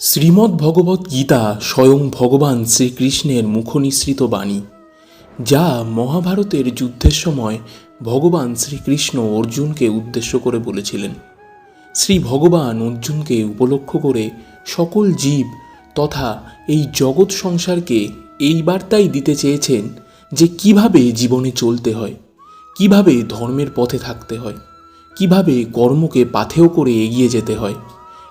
শ্রীমদ্ ভগবত গীতা স্বয়ং ভগবান শ্রীকৃষ্ণের মুখনিসৃত বাণী, যা মহাভারতের যুদ্ধের সময় ভগবান শ্রীকৃষ্ণ অর্জুনকে উদ্দেশ্য করে বলেছিলেন। শ্রী ভগবান অর্জুনকে উপলক্ষ করে সকল জীব তথা এই জগৎ সংসারকে এই বার্তাই দিতে চেয়েছেন যে কীভাবে জীবনে চলতে হয়, কীভাবে ধর্মের পথে থাকতে হয়, কীভাবে কর্মকে পাথেয় করে এগিয়ে যেতে হয়।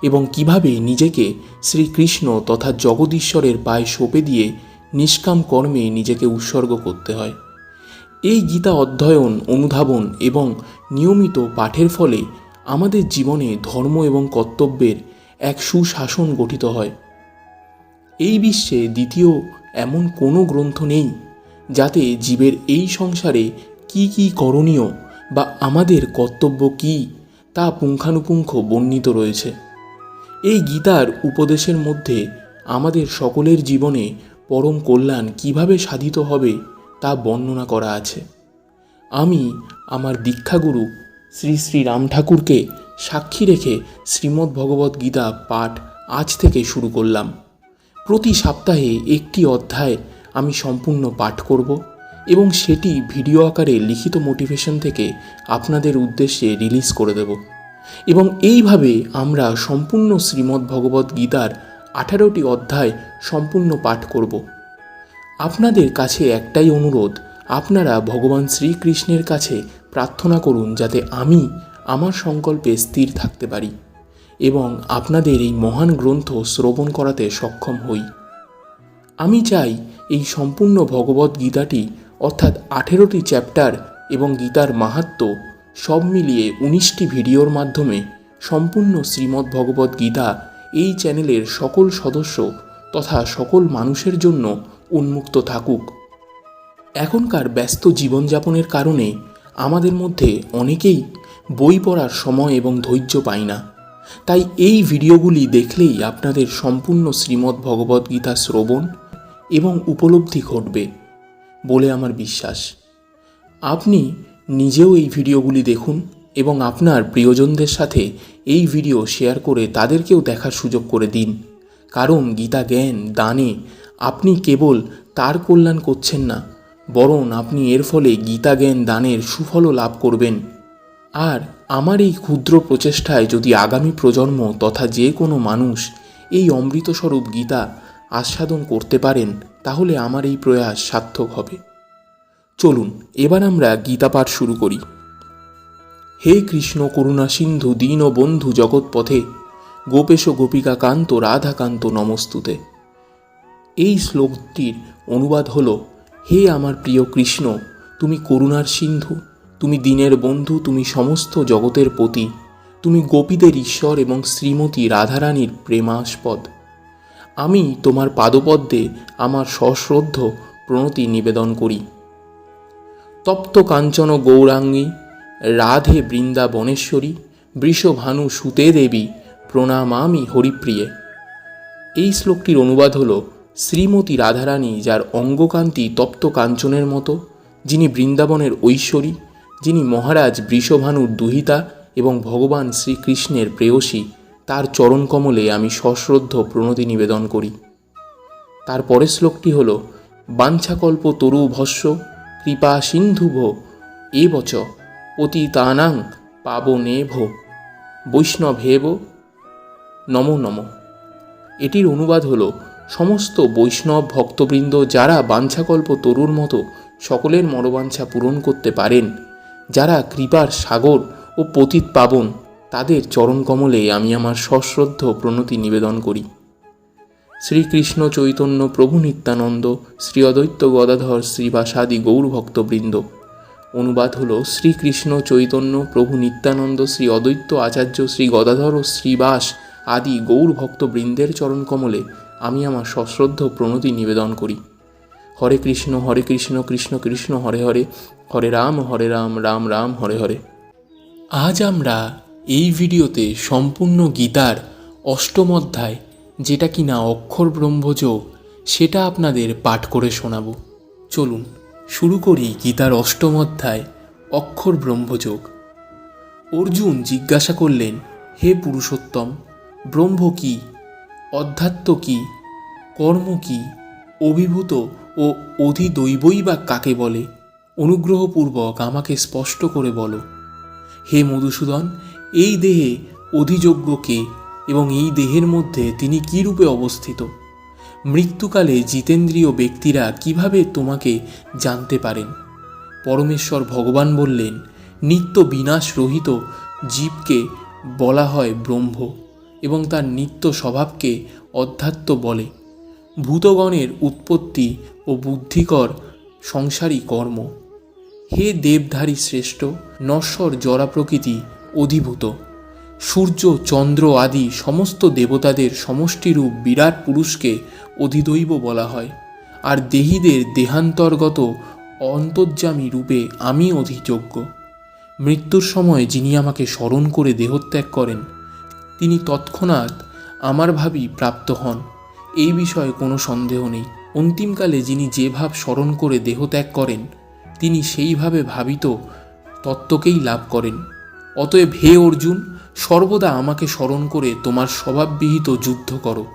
এবং কীভাবে নিজেকে শ্রীকৃষ্ণ তথা জগদীশ্বরের পায়ে সঁপে দিয়ে নিষ্কাম কর্মে নিজেকে উৎসর্গ করতে হয়। এই গীতা অধ্যয়ন, অনুধাবন এবং নিয়মিত পাঠের ফলে আমাদের জীবনে ধর্ম এবং কর্তব্যের এক সুশাসন গঠিত হয়। এই বিশ্বে দ্বিতীয় এমন কোনো গ্রন্থ নেই যাতে জীবের এই সংসারে কি কি করণীয় বা আমাদের কর্তব্য কি তা পুঙ্খানুপুঙ্খ বর্ণিত রয়েছে। এই গীতার উপদেশের মধ্যে আমাদের সকলের জীবনে পরম কল্যাণ কীভাবে সাধিত হবে তা বর্ণনা করা আছে। আমি আমার দীক্ষাগুরু শ্রী শ্রী রাম ঠাকুরকে সাক্ষী রেখে শ্রীমদ্ ভগবত গীতা পাঠ আজ থেকে শুরু করলাম। প্রতি সপ্তাহে একটি অধ্যায় আমি সম্পূর্ণ পাঠ করব এবং সেটি ভিডিও আকারে লিখিত মোটিভেশন থেকে আপনাদের উদ্দেশ্যে রিলিজ করে দেব। এবং এইভাবে আমরা সম্পূর্ণ শ্রীমদ্ ভগবত গীতার আঠারোটি অধ্যায় সম্পূর্ণ পাঠ করব। আপনাদের কাছে একটাই অনুরোধ, আপনারা ভগবান শ্রীকৃষ্ণের কাছে প্রার্থনা করুন যাতে আমি আমার সংকল্পে স্থির থাকতে পারি এবং আপনাদের এই মহান গ্রন্থ শ্রবণ করাতে সক্ষম হই। আমি চাই এই সম্পূর্ণ ভগবত গীতাটি অর্থাৎ আঠেরোটি চ্যাপ্টার এবং গীতার মাহাত্ম সব মিলিয়ে উনিশটি ভিডিওর মাধ্যমে সম্পূর্ণ শ্রীমদ্ ভগবত গীতা এই চ্যানেলের সকল সদস্য তথা সকল মানুষের জন্য উন্মুক্ত থাকুক। এখনকার ব্যস্ত জীবনযাপনের কারণে আমাদের মধ্যে অনেকেই বই পড়ার সময় এবং ধৈর্য পাই না। তাই এই ভিডিওগুলি দেখলেই আপনাদের সম্পূর্ণ শ্রীমদ্ ভগবত গীতা শ্রবণ এবং উপলব্ধি ঘটবে বলে আমার বিশ্বাস। আপনি নিজেও এই ভিডিওগুলি দেখুন এবং আপনার প্রিয়জনদের সাথে এই ভিডিও শেয়ার করে তাদেরকেও দেখার সুযোগ করে দিন। কারণ গীতা জ্ঞান, দানে আপনি কেবল তার কল্যাণ করছেন না, বরং আপনি এর ফলে গীতা জ্ঞান, দানের সুফলও লাভ করবেন। আর আমার এই ক্ষুদ্র প্রচেষ্টায় যদি আগামী প্রজন্ম তথা যে কোনো মানুষ এই অমৃতস্বরূপ গীতা আস্বাদন করতে পারেন, তাহলে আমার এই প্রয়াস সার্থক হবে। চলুন, এবার আমরা গীতা পাঠ শুরু করি। হে কৃষ্ণ করুণা সিন্ধু, দীন বন্ধু জগৎপথে, গোপেশ গোপিকা কান্ত রাধাকান্ত নমস্তুতে। এই শ্লোকটির অনুবাদ হল, হে আমার প্রিয় কৃষ্ণ, তুমি করুণার সিন্ধু, তুমি দিনের বন্ধু, তুমি সমস্ত জগতের পতি, তুমি গোপীদের ঈশ্বর এবং শ্রীমতী রাধারানীর প্রেমাস্পদ। আমি তোমার পাদপদ্মে আমার সশ্রদ্ধ প্রণতি নিবেদন করি। তপ্ত কাঞ্চন গৌরাঙ্গী, রাধে বৃন্দাবনেশ্বরী, বৃষভানু সুতে দেবী প্রণামামি হরিপ্রিয়ে। এই শ্লোকটির অনুবাদ হল শ্রীমতী রাধারানী যার অঙ্গকান্তি তপ্ত কাঞ্চনের মতো, যিনি বৃন্দাবনের ঐশ্বরী, যিনি মহারাজ বৃষভানুর দুহিতা এবং ভগবান শ্রীকৃষ্ণের প্রেয়সী, তার চরণকমলে আমি সশ্রদ্ধ প্রণতি নিবেদন করি। তার পরের শ্লোকটি হল, বাঞ্ছাকল্প তরু ভস্য কৃপা সিন্ধুভ এবচ পতিতানাং পাবনেভ বৈষ্ণবেব নমো নম। এটির অনুবাদ হল, সমস্ত বৈষ্ণব ভক্তবৃন্দ যারা বাঞ্ছাকল্প তরুর মতো সকলের মনোবাঞ্ছা পূরণ করতে পারেন, যারা কৃপার সাগর ও পতিত পাবন, তাদের চরণকমলে আমি আমার সশ্রদ্ধ প্রণতি নিবেদন করি। শ্রীকৃষ্ণ চৈতন্য প্রভু নিত্যানন্দ, শ্রী অদ্বৈত গদাধর শ্রীবাসাদি গৌর ভক্তবৃন্দ। অনুবাদ হল শ্রীকৃষ্ণ চৈতন্য প্রভু নিত্যানন্দ, শ্রী অদ্বৈত আচার্য শ্রী গদাধর ও শ্রীবাস আদি গৌর ভক্তবৃন্দের চরণকমলে আমি আমার সশ্রদ্ধ প্রণতি নিবেদন করি। হরে কৃষ্ণ হরে কৃষ্ণ কৃষ্ণ কৃষ্ণ, হরে হরে হরে রাম হরে রাম রাম রাম, হরে হরে। আজ আমরা এই ভিডিওতে সম্পূর্ণ গীতার অষ্টম অধ্যায় যেটা কিনা অক্ষর ব্রহ্মযোগ সেটা আপনাদের পাঠ করে শোনাব। চলুন, শুরু করি গীতার অষ্টম অধ্যায়, অক্ষর ব্রহ্মযোগ অর্জুন জিজ্ঞাসা করলেন, হে পুরুষোত্তম, ব্রহ্ম কি? অধ্যাত্ম কি? কর্ম কি? অভিভূত ও অধিদৈবই বা কাকে বলে? অনুগ্রহপূর্বক আমাকে স্পষ্ট করে বলো। হে মধুসূদন, এই দেহে অধিযোগ্য কে? এবং এই দেহের মধ্যে তিনি কী রূপে অবস্থিত? মৃত্যুকালে জিতেন্দ্রীয় ব্যক্তিরা কীভাবে তোমাকে জানতে পারেন? পরমেশ্বর ভগবান বললেন, নিত্য বিনাশ রহিত জীবকে বলা হয় ব্রহ্ম এবং তার নিত্য স্বভাবকে অধ্যাত্ম বলে। ভূতগণের উৎপত্তি ও বুদ্ধিকর সংসারী কর্ম। হে দেবধারী শ্রেষ্ঠ, নশ্বর জরা প্রকৃতি অধিভূত। সূর্য, চন্দ্র আদি সমস্ত দেবতাদের সমষ্টিরূপ বিরাট পুরুষকে অধিদৈব বলা হয়। আর দেহীদের দেহান্তর্গত অন্তর্যামী রূপে আমি অধিযোগ্য। মৃত্যুর সময় যিনি আমাকে স্মরণ করে দেহত্যাগ করেন, তিনি তৎক্ষণাৎ আমার ভাবই প্রাপ্ত হন। এই বিষয়ে কোনো সন্দেহ নেই। অন্তিমকালে যিনি যে ভাব স্মরণ করে দেহত্যাগ করেন, তিনি সেইভাবে ভাবিত তত্ত্বকেই লাভ করেন। অতএব হে অর্জুন, সর্বদা আমাকে স্মরণ করে তোমার স্বভাববিহিত যুদ্ধ করো।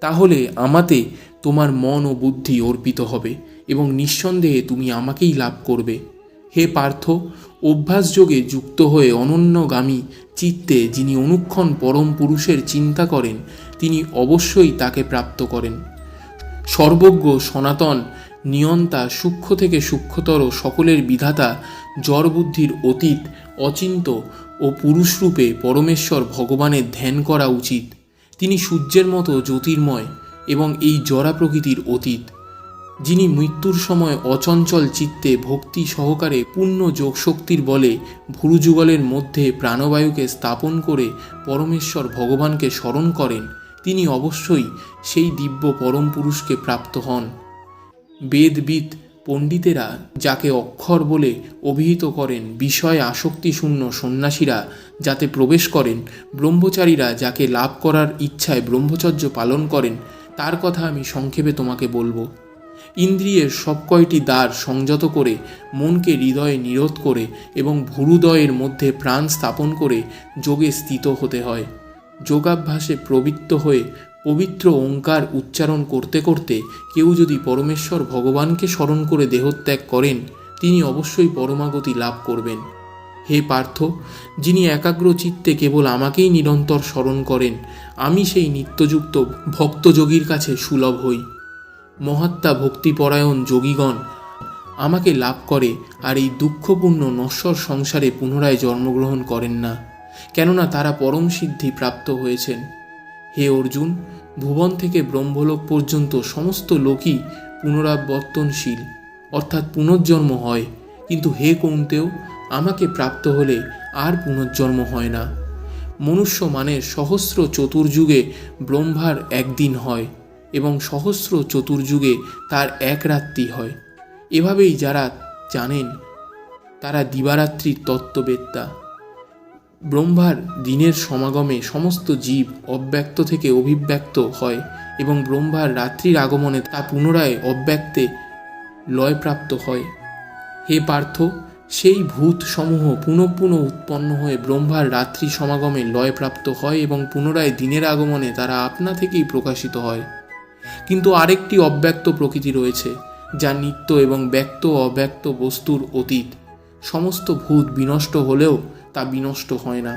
তাহলে আমাতে তোমার মন ও বুদ্ধি অর্পিত হবে এবং নিঃসন্দেহে তুমি আমাকেই লাভ করবে। হে পার্থ অভ্যাসযোগে যুক্ত হয়ে অনন্যগামী চিত্তে যিনি অনুক্ষণ পরম পুরুষের চিন্তা করেন, তিনি অবশ্যই তাকে প্রাপ্ত করেন। সর্বজ্ঞ, সনাতন, নিয়ন্তা, সূক্ষ্ম থেকে সূক্ষ্মতর সকলের বিধাতা, জড়বুদ্ধির অতীত, অচিন্ত ও পুরুষরূপে পরমেশ্বর ভগবানের ধ্যান করা উচিত। তিনি সূর্যের মতো জ্যোতির্ময় এবং এই জরা প্রকৃতির অতীত, যিনি মৃত্যুর সময় অচঞ্চল চিত্তে ভক্তি সহকারে পূর্ণ যোগশক্তির বলে ভুরুযুগলের মধ্যে প্রাণবায়ুকে স্থাপন করে পরমেশ্বর ভগবানকে স্মরণ করেন, তিনি অবশ্যই সেই দিব্য পরম পুরুষকে প্রাপ্ত হন। বেদবিদ পণ্ডিতেরা যাকে অক্ষর বলে অভিহিত করেন বিষয়ে আসক্তিশূন্য সন্ন্যাসীরা যাতে প্রবেশ করেন, ব্রহ্মচারীরা যাকে লাভ করার ইচ্ছায় ব্রহ্মচর্য পালন করেন, তার কথা আমি সংক্ষেপে তোমাকে বলব। ইন্দ্রিয়ের সব কয়টি দ্বার সংযত করে, মনকে হৃদয়ে নিরোধ করে এবং ভুরুদয়ের মধ্যে প্রাণ স্থাপন করে যোগে স্থিত হতে হয়। যোগাভ্যাসে প্রবৃত্ত হয়ে পবিত্র ওঙ্কার উচ্চারণ করতে করতে কেউ যদি পরমেশ্বর ভগবানকে স্মরণ করে দেহত্যাগ করেন, তিনি অবশ্যই পরমাগতি লাভ করবেন। হে পার্থ, যিনি একাগ্র চিত্তে কেবল আমাকেই নিরন্তর স্মরণ করেন, আমি সেই নিত্যযুক্ত ভক্তযোগীর কাছে সুলভ হই। মহাত্মা ভক্তিপরায়ণ যোগীগণ, আমাকে লাভ করে আর এই দুঃখপূর্ণ নশ্বর সংসারে পুনরায় জন্মগ্রহণ করেন না, কেননা তারা পরম সিদ্ধি প্রাপ্ত হয়েছেন। হে অর্জুন, ভুবন থেকে ব্রহ্মলোক পর্যন্ত সমস্ত লোকই পুনরাবর্তনশীল, অর্থাৎ পুনর্জন্ম হয়। কিন্তু হে কৌন্তেও, আমাকে প্রাপ্ত হলে আর পুনর্জন্ম হয় না। মনুষ্য মানে সহস্র চতুর্যুগে ব্রহ্মার একদিন হয় এবং সহস্র চতুর্যুগে তার এক রাত্রি হয়। এভাবেই যারা জানেন, তারা দিবারাত্রির তত্ত্ববেত্তা। ব্রহ্মার দিনের সমাগমে সমস্ত জীব অব্যক্ত থেকে অভিব্যক্ত হয় এবং ব্রহ্মার রাত্রির আগমনে তা পুনরায় অব্যক্তে লয়প্রাপ্ত হয়। হে পার্থ, সেই ভূত সমূহ পুনঃ পুনঃ উৎপন্ন হয়ে ব্রহ্মার রাত্রি সমাগমে লয়প্রাপ্ত হয় এবং পুনরায় দিনের আগমনে তারা আপনা থেকেই প্রকাশিত হয়। কিন্তু আরেকটি অব্যক্ত প্রকৃতি রয়েছে, যা নিত্য এবং ব্যক্ত অব্যক্ত বস্তুর অতীত। সমস্ত ভূত বিনষ্ট হলেও তা বিনষ্ট হয় না।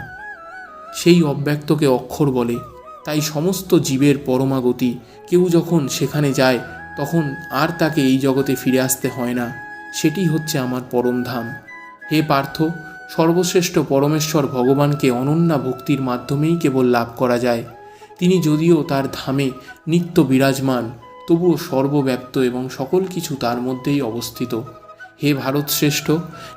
সেই অব্যক্তকে অক্ষর বলে। তাই সমস্ত জীবের পরমাগতি, কেউ যখন সেখানে যায়, তখন আর তাকে এই জগতে ফিরে আসতে হয় না। সেটি হচ্ছে আমার পরম ধাম। হে পার্থ, সর্বশ্রেষ্ঠ পরমেশ্বর ভগবানকে অনন্যা ভক্তির মাধ্যমেই কেবল লাভ করা যায়। তিনি যদিও তার ধামে নিত্য বিরাজমান, তবুও সর্বব্যাপ্ত এবং সকল কিছু তার মধ্যেই অবস্থিত। হে ভারত শ্রেষ্ঠ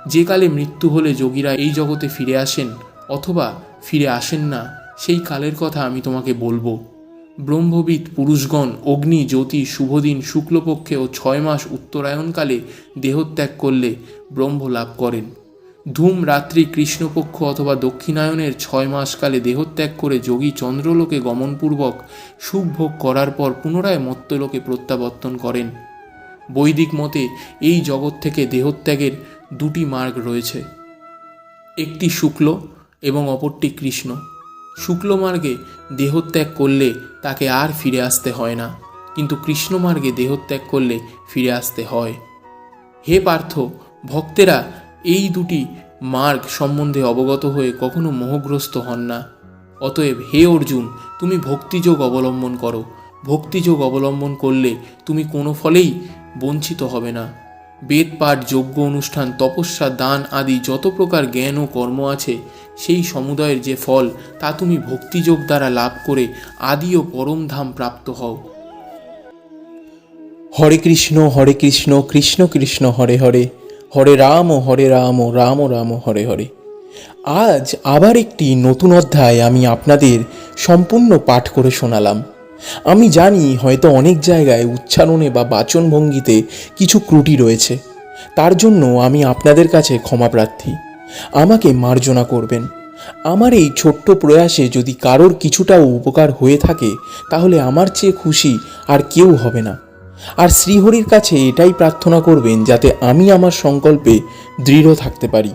যে কালে মৃত্যু হলে যোগীরা এই জগতে ফিরে আসেন অথবা ফিরে আসেন না, সেই কালের কথা আমি তোমাকে বলব। ব্রহ্মবিদ, পুরুষগণ, অগ্নি, জ্যোতি, শুভদিন, শুক্লপক্ষে ও ছয় মাস উত্তরায়ণকালে দেহত্যাগ করলে ব্রহ্ম লাভ করেন। ধূম, রাত্রি, কৃষ্ণপক্ষ অথবা দক্ষিণায়নের ছয় মাসকালে দেহত্যাগ করে যোগী চন্দ্রলোকে গমনপূর্বক সুখ ভোগ করার পর পুনরায় মত্তলোকে প্রত্যাবর্তন করেন। বৈদিক মতে এই জগৎ থেকে দেহত্যাগের দুটি মার্গ রয়েছে। একটি শুক্ল এবং অপরটি কৃষ্ণ। শুক্ল মার্গে দেহত্যাগ করলে তাকে আর ফিরে আসতে হয় না, কিন্তু কৃষ্ণমার্গে দেহত্যাগ করলে ফিরে আসতে হয়। হে পার্থ, ভক্তেরা এই দুটি মার্গ সম্বন্ধে অবগত হয়ে কখনো মোহগ্রস্ত হন না। অতএব হে অর্জুন, তুমি ভক্তিযোগ অবলম্বন করো। ভক্তিযোগ অবলম্বন করলে তুমি কোনো ফলেই বঞ্চিত হবে না। বেদ পাঠ, যজ্ঞ অনুষ্ঠান, তপস্যা, দান আদি যত প্রকার জ্ঞান ও কর্ম আছে, সেই সমুদয়ের যে ফল, তা তুমি ভক্তিযোগ দ্বারা লাভ করে আদি ও পরম ধাম প্রাপ্ত হও। হরে কৃষ্ণ হরে কৃষ্ণ কৃষ্ণ কৃষ্ণ, হরে হরে। হরে রাম হরে রাম রাম রাম হরে হরে। আজ আবার একটি নতুন অধ্যায় আমি আপনাদের সম্পূর্ণ পাঠ করে শোনালাম। আমি জানি হয়তো অনেক জায়গায় উচ্চারণে বা বাচনভঙ্গিতে কিছু ত্রুটি রয়েছে। তার জন্য আমি আপনাদের কাছে ক্ষমা প্রার্থী। আমাকে মার্জনা করবেন। আমার এই ছোট্ট প্রয়াসে যদি কারোর কিছুটাও উপকার হয়ে থাকে, তাহলে আমার চেয়ে খুশি আর কেউ হবে না। আর শ্রীহরির কাছে এটাই প্রার্থনা করবেন যাতে আমি আমার সংকল্পে দৃঢ় থাকতে পারি।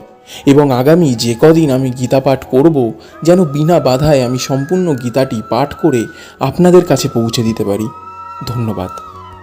এবং আগামী যে কদিন আমি গীতা পাঠ করব, যেন বিনা বাধায় আমি সম্পূর্ণ গীতাটি পাঠ করে আপনাদের কাছে পৌঁছে দিতে পারি। ধন্যবাদ।